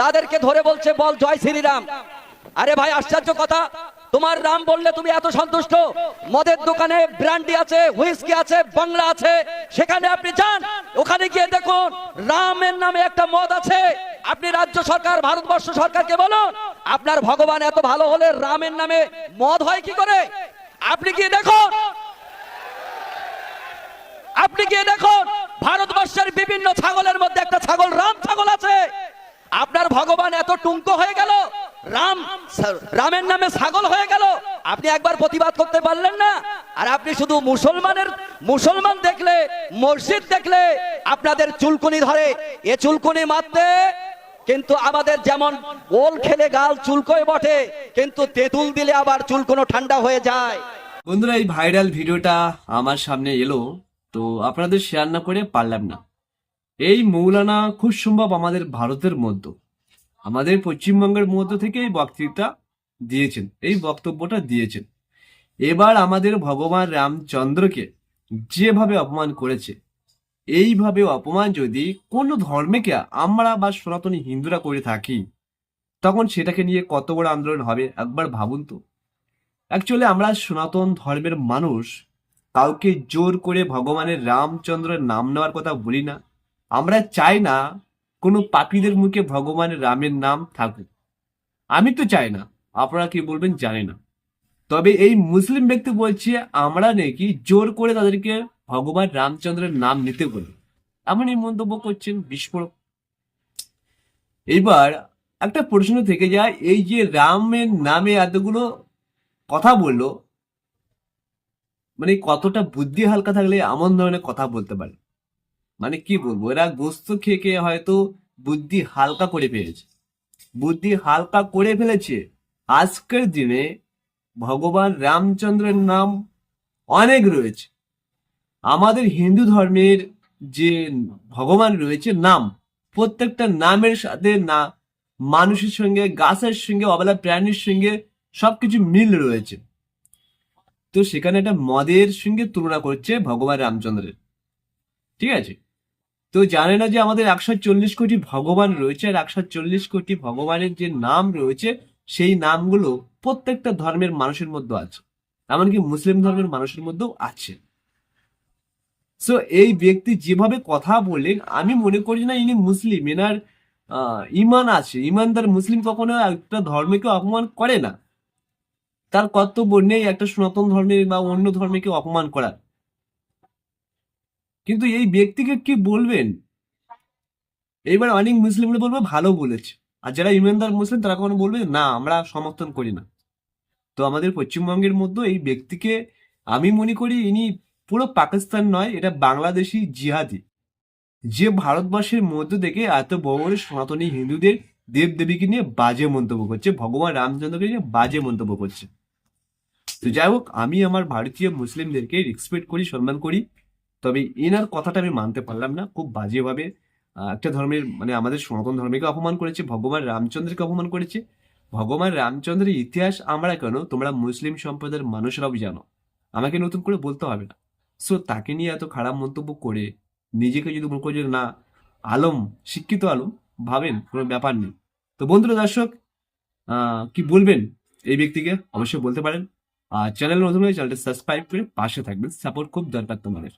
তাদেরকে ধরে বলছে, বল জয় শ্রীরাম। আরে ভাই, আশ্চর্য কথা। তোমার রাম বললে তুমি এত সন্তুষ্ট? মদের দোকানে ব্র্যান্ডি আছে, হুইস্কি আছে, বাংলা আছে। সেখানে আপনি যান, ওখানে গিয়ে দেখুন, রামের নামে একটা মদ আছে। আপনি রাজ্য সরকার, ভারতবর্ষ সরকারকে বলুন, আপনার ভগবান এত ভালো হলে রামের নামে মদ হয় কি করে? আপনি গিয়ে দেখুন, আপনি গিয়ে দেখুন, ভারতবর্ষের বিভিন্ন ছাগলের মধ্যে একটা ছাগল, রাম ছাগল আছে। টুঙ্কো হয়ে গেল। রাম রামের নামে ছাগল হয়ে গেল। আপনি একবার প্রতিবাদ করতে পারলেন না। আর আপনি শুধু মুসলমানের মুসলমান দেখলে, মসজিদ দেখলে, আপনাদের চুলকুনি ধরে। এ চুলকুনি মারতে কিন্তু আমাদের যেমন ওল খেলে গাল চুলকোয় বটে, কিন্তু তেঁতুল দিলে আবার চুলকোনো ঠান্ডা হয়ে যায়। বন্ধুরা, এই ভাইরাল ভিডিওটা আমার সামনে এলো, তো আপনাদের শেয়ার না করে পারলাম না। এই মৌলানা খুব সম্ভব আমাদের ভারতের মধ্যে। আমাদের পশ্চিমবঙ্গের মধ্য থেকে এই বক্তৃতা দিয়েছেন, এই বক্তব্যটা দিয়েছেন। এবার আমাদের ভগবান রামচন্দ্রকে যেভাবে অপমান করেছে, এইভাবে অপমান যদি কোনো ধর্মেকে আমরা বা সনাতনী হিন্দুরা করে থাকি, তখন সেটাকে নিয়ে কত বড় আন্দোলন হবে একবার ভাবুন তো। অ্যাকচুয়ালি আমরা সনাতন ধর্মের মানুষ, কাউকে জোর করে ভগবানের রামচন্দ্রের নাম নেওয়ার কথা বলি না। আমরা চাই না কোনো পাপীদের মুখে ভগবান রামের নাম থাকুক। আমি তো চাই না, আপনারা কি বলবেন জানি না। তবে এই মুসলিম ব্যক্তি বলছে, আমরা নাকি জোর করে তাদেরকে ভগবান রামচন্দ্রের নাম নিতে বলি। এমনই মন্তব্য করছেন বিস্ফোরক। এইবার একটা প্রশ্ন থেকে যায়, এই যে রামের নামে এতগুলো কথা বলল মানে কতটা বুদ্ধি হালকা থাকলে এমন ধরনের কথা বলতে পারে? মানে কি বলব? এরা গোস্ত খেয়ে খেয়ে হয়তো বুদ্ধি হালকা করে ফেলেছে বুদ্ধি হালকা করে ফেলেছে। আজকের দিনে ভগবান রামচন্দ্রের নাম অনেক রয়েছে। আমাদের হিন্দু ধর্মের যে ভগবান রয়েছে, নাম, প্রত্যেকটা নামের সাথে না, মানুষের সঙ্গে, গাছের সঙ্গে, অবলা প্রাণীর সঙ্গে সবকিছু মিল রয়েছে। তো সেখানে একটা মদের সঙ্গে তুলনা করছে ভগবান রামচন্দ্রের। ঠিক আছে? তো জানে না যে আমাদের একশো চল্লিশ কোটি ভগবান রয়েছে আর একশো চল্লিশ কোটি ভগবানের যে নাম রয়েছে, সেই নামগুলো প্রত্যেকটা ধর্মের মানুষের মধ্যে আছে। এমনকি মুসলিম ধর্মের মানুষের মধ্যেও আছে। সো এই ব্যক্তি যেভাবে কথা বললেন আমি মনে করি না ইনি মুসলিম, এনার ইমান আছে। ইমানদার মুসলিম কখনো একটা ধর্মকে অপমান করে না। তার কর্তব্য নেই একটা সনাতন ধর্মের বা অন্য ধর্মকে অপমান করার। কিন্তু এই ব্যক্তিকে কি বলবেন? এইবার অনেক মুসলিমরা বলবে, ভালো বলেছে। আর যারা ইমানদার মুসলিম, তারা কখনো বলবে, না, আমরা সমর্থন করি না। তো আমাদের পশ্চিমবঙ্গের মধ্যে এই ব্যক্তিকে আমি মনে করি ইনি পুরো পাকিস্তান নয়, এটা বাংলাদেশি জিহাদি। যে ভারতবর্ষের মধ্য থেকে এত বড় বড় সনাতনী হিন্দুদের দেব দেবীকে নিয়ে বাজে মন্তব্য করছে, ভগবান রামচন্দ্রকে নিয়ে বাজে মন্তব্য করছে। তো যাই হোক, আমি আমার ভারতীয় মুসলিমদেরকে রেসপেক্ট করি, সম্মান করি। তবে এনার কথাটা আমি মানতে পারলাম না। খুব বাজেভাবে একটা ধর্মের মানে আমাদের সনাতন ধর্মকে অপমান করেছে, ভগবান রামচন্দ্রকে অপমান করেছে। ভগবান রামচন্দ্রের ইতিহাস আমরা কেন? তোমরা মুসলিম সম্প্রদায়ের মানুষরাও জানো। আমাকে নতুন করে বলতে হবে না। সো তাকে নিয়ে এত খারাপ মন্তব্য করে নিজেকে যদি মনে করে না, আলম, শিক্ষিত আলম, ভাবেন, কোনো ব্যাপার নেই। তো বন্ধুরা, দর্শক কি বলবেন এই ব্যক্তিকে? অবশ্যই বলতে পারেন। আর চ্যানেল নতুন হয়ে চ্যানেলটা সাবস্ক্রাইব করে পাশে থাকবেন। সাপোর্ট খুব দরকার তোমাদের।